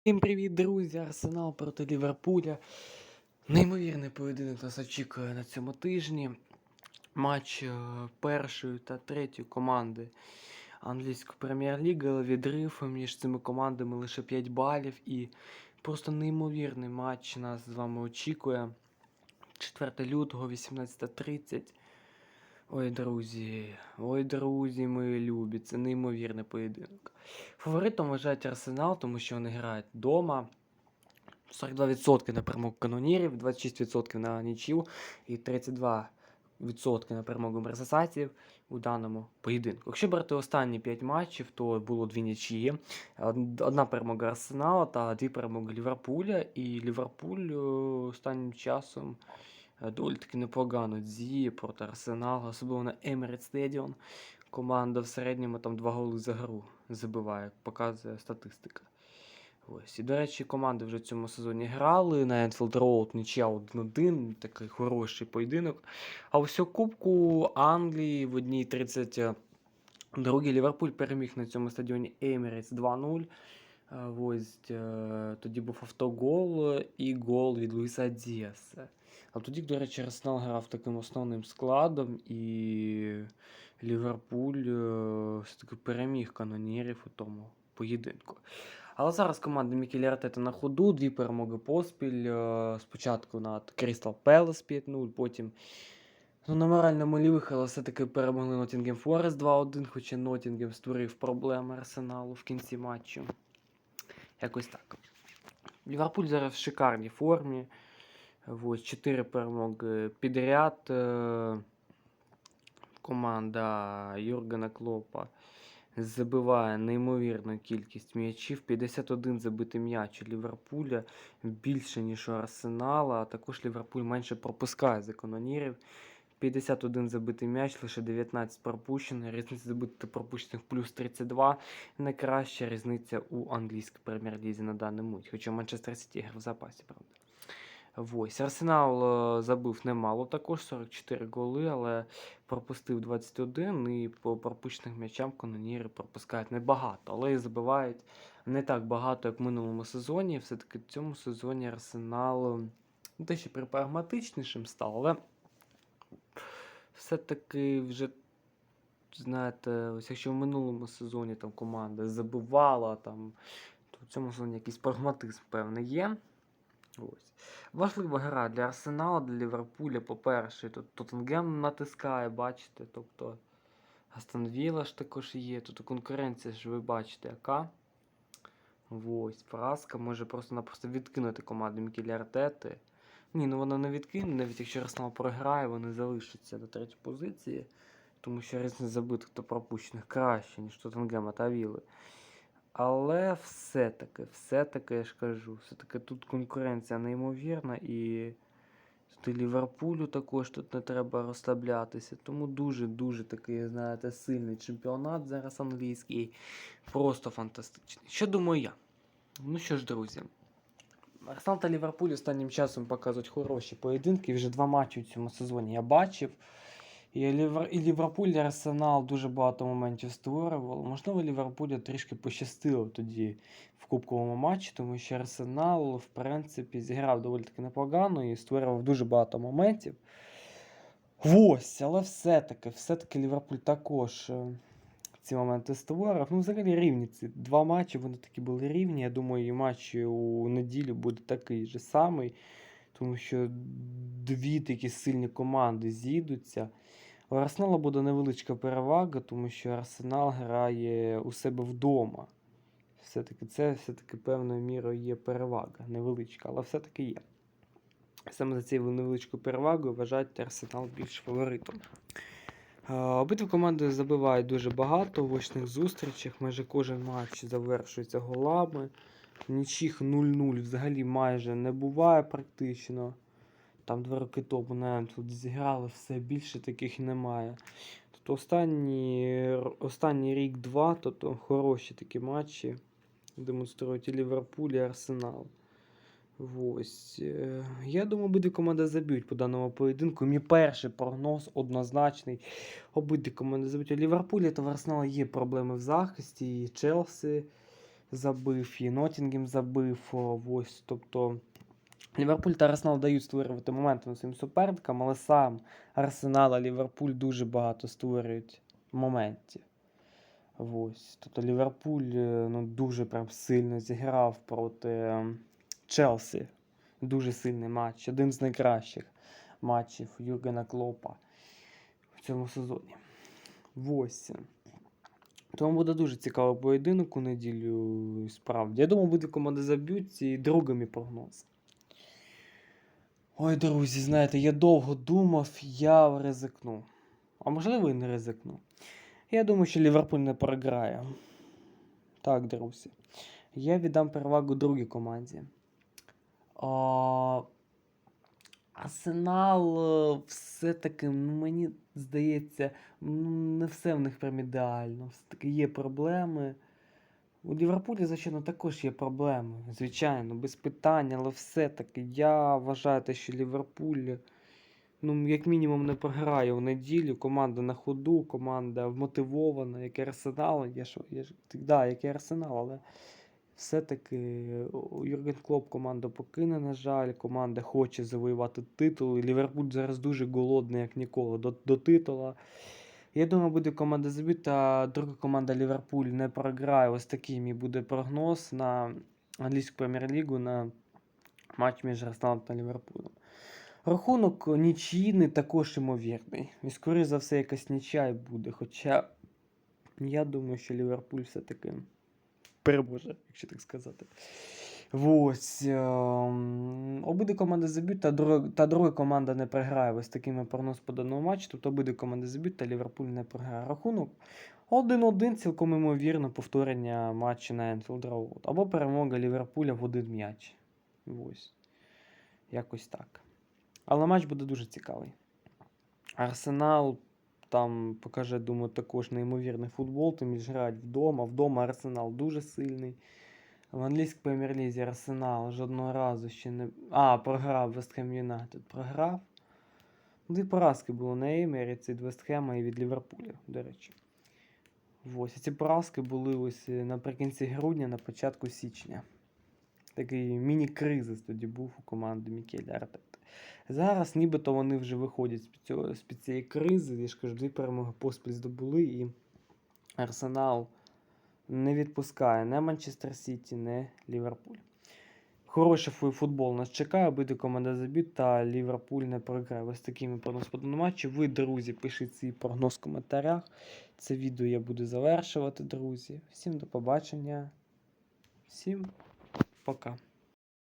Всім привіт, друзі! Арсенал проти Ліверпуля. Неймовірний поєдинок нас очікує на цьому тижні. Матч е, першої та третьої команди англійської прем'єр-ліги, відрив між цими командами лише 5 балів. І просто неймовірний матч нас з вами очікує. 4 лютого, 18.30. Ой, друзі, ой, друзі, мої любі, це неймовірний поєдинок. Фаворитом вважають Арсенал, тому що вони грають вдома. 42% на перемогу канонірів, 26% на нічів і 32% на перемогу мерсесайців у даному поєдинку. Якщо брати останні 5 матчів, то було дві нічиї. Од- Одна перемога Арсенала та дві перемоги Ліверпуля. І Ліверпуль е, останнім часом доволі таки непогано діє проти Арсенала, особливо на Emirates Stadium. Команда в середньому там 2 голи за гру забиває, показує статистика. Ось. І, до речі, команди вже в цьому сезоні грали. На Enfield Road нічия 1-1, такий хороший поєдинок. А ось у Кубку Англії в одній 32 Ліверпуль переміг на цьому стадіоні Emirates 2-0. Е, Ось е, тоді був автогол е, і гол від Луїса Діаса. А тоді, до речі, Арсенал грав таким основним складом, і Ліверпуль е, все-таки переміг канонірів у тому поєдинку. Але зараз команда Мікелі Артета на ходу, дві перемоги поспіль. е, Спочатку над Crystal Palace 5-0, потім ну, на моральному лівих, але все-таки перемогли Ноттінгем Форест 2-1, хоча Ноттінгем створив проблеми Арсеналу в кінці матчу. Якось так. Ліверпуль зараз в шикарній формі. Ось 4 перемоги підряд. е, Команда Юргена Клопа забиває неймовірну кількість м'ячів. 51 забитий м'яч у Ліверпуля більше, ніж у Арсенала, а також Ліверпуль менше пропускає за канонірів. 51 забитий м'яч, лише 19 пропущених. Різниця забитих пропущених плюс 32. Найкраща різниця у англійській прем'єр-лізі на даний мить. Хоча Манчестер Сіті грав в запасі, правда. Ось. Арсенал е, забив немало також, 44 голи, але пропустив 21 і по пропущених м'ячам каноніри пропускають небагато, але і забивають не так багато, як в минулому сезоні. Все-таки в цьому сезоні Арсенал ну, те, що прагматичнішим став, але все-таки вже, знаєте, ось якщо в минулому сезоні там команда забивала, там, то в цьому сезоні якийсь прагматизм певний є. Ось. Важлива гра для Арсенала, для Ліверпуля, по-перше, тут Тоттенгем натискає, бачите, тобто Вілла ж також є, тут конкуренція ж ви бачите, яка. Ось, поразка може просто-напросто відкинути команду Мікелі Артети. Ні, ну вона не відкине, навіть якщо Арсенал програє, вони залишаться на третій позиції, тому що різниця забитих та пропущених краще, ніж Тоттенгема та Вілли. Але все-таки, все-таки, я ж кажу, все-таки тут конкуренція неймовірна і тут і Ліверпулю також тут не треба розслаблятися. Тому дуже-дуже такий, знаєте, сильний чемпіонат зараз англійський. Просто фантастичний. Що думаю я? Ну що ж, друзі. Арсенал та Ліверпуль останнім часом показують хороші поєдинки. Вже два матчі у цьому сезоні я бачив. І, Лівер... і Ліверпуль, і Арсенал дуже багато моментів створювали. Можливо, Ліверпулю трішки пощастило тоді в кубковому матчі, тому що Арсенал, в принципі, зіграв доволі таки непогано і створював дуже багато моментів. Ось, але все-таки, все-таки Ліверпуль також е, ці моменти створив. Ну, взагалі рівні ці два матчі, вони такі були рівні. Я думаю, і матч у неділю буде такий же самий, тому що дві такі сильні команди зійдуться. У Арсенала буде невеличка перевага, тому що Арсенал грає у себе вдома. Все-таки це все-таки певною мірою є перевага, невеличка, але все-таки є. Саме за цією невеличкою перевагою вважають Арсенал більш фаворитом. Е, Обидві команди забивають дуже багато в очних зустрічах. Майже кожен матч завершується голами. Нічих 0-0 взагалі майже не буває практично. Там два роки тому на тут зіграли все більше таких немає. Тобто останні, останній рік-два, тобто хороші такі матчі демонструють і Ліверпуль, і Арсенал. Ось. е, Я думаю, обидві команди заб'ють по даному поєдинку. Мій перший прогноз однозначний. Обидві команди заб'ють. У Ліверпулі та в Арсенала є проблеми в захисті, і Челсі забив, і Нотінгем забив. Ось, тобто Ліверпуль та Арсенал дають створювати моменти своїм суперникам, але сам Арсенал і Ліверпуль дуже багато створюють моментів. Ось. Тобто Ліверпуль е, ну, дуже прям сильно зіграв проти ем, Челсі. Дуже сильний матч. Один з найкращих матчів Юргена Клопа в цьому сезоні. Ось. Тому буде дуже цікавий поєдинок у неділю. Справді. Я думаю, буде команди заб'ють і другий мій прогноз. Ой, друзі, знаєте, я довго думав, я ризикну. А можливо і не ризикну. Я думаю, що Ліверпуль не програє. Так, друзі. Я віддам перевагу другій команді. А, Арсенал е, все-таки, ну, мені здається, ну, не все в них прям ідеально. Все-таки є проблеми. У Ліверпулі, звичайно, також є проблеми. Звичайно, без питань, але все-таки я вважаю, те, що Ліверпуль, ну, як мінімум, не програє у неділю. Команда на ходу, команда вмотивована, як і Арсенал. Я ж, я ж, да, як і Арсенал, але все-таки о, Юрген Клоп команду покине, на жаль. Команда хоче завоювати титул. Ліверпуль зараз дуже голодний, як ніколи, до, до титула. Я думаю, буде команда забита, друга команда Ліверпуль не програє. Ось такий мій буде прогноз на англійську прем'єр-лігу на матч між Арсеналом та Ліверпулем. Рахунок нічийний також ймовірний. І скоріше за все, якась нічия й буде. Хоча я думаю, що Ліверпуль все-таки переможе, якщо так сказати. Ось. ем, Обидві команди заб'ють, та друга, та друга команда не програє. Ось такими прогноз по матчу. Тобто обидві команди заб'ють, та Ліверпуль не програє. Рахунок 1-1, цілком ймовірно, повторення матчу на Enfield Road. Або перемога Ліверпуля в один м'яч. Ось. Якось так. Але матч буде дуже цікавий. Арсенал там покаже, думаю, також неймовірний футбол, тим більше грають вдома. Вдома Арсенал дуже сильний. В англійській прем'єр-лізі Арсенал жодного разу ще не. А, програв Вест Хем Юнайтед. Програв. Дві поразки було на Емеріці від Вест Хема і від Ліверпуля, до речі. Ось. Ці поразки були ось е, наприкінці грудня, на початку січня. Такий міні-кризис тоді був у команди Мікеля Артети. Зараз нібито вони вже виходять з-під цього- з-під цієї кризи. Я ж кажу, дві перемоги поспіль здобули, і Арсенал не відпускає не Манчестер Сіті, не Ліверпуль. Хороший футбол нас чекає, обидві команди заб'ють, та Ліверпуль не програє. Ось такими прогноз даному. Ви, друзі, пишіть свій прогноз в коментарях. Це відео я буду завершувати, друзі. Всім до побачення. Всім пока.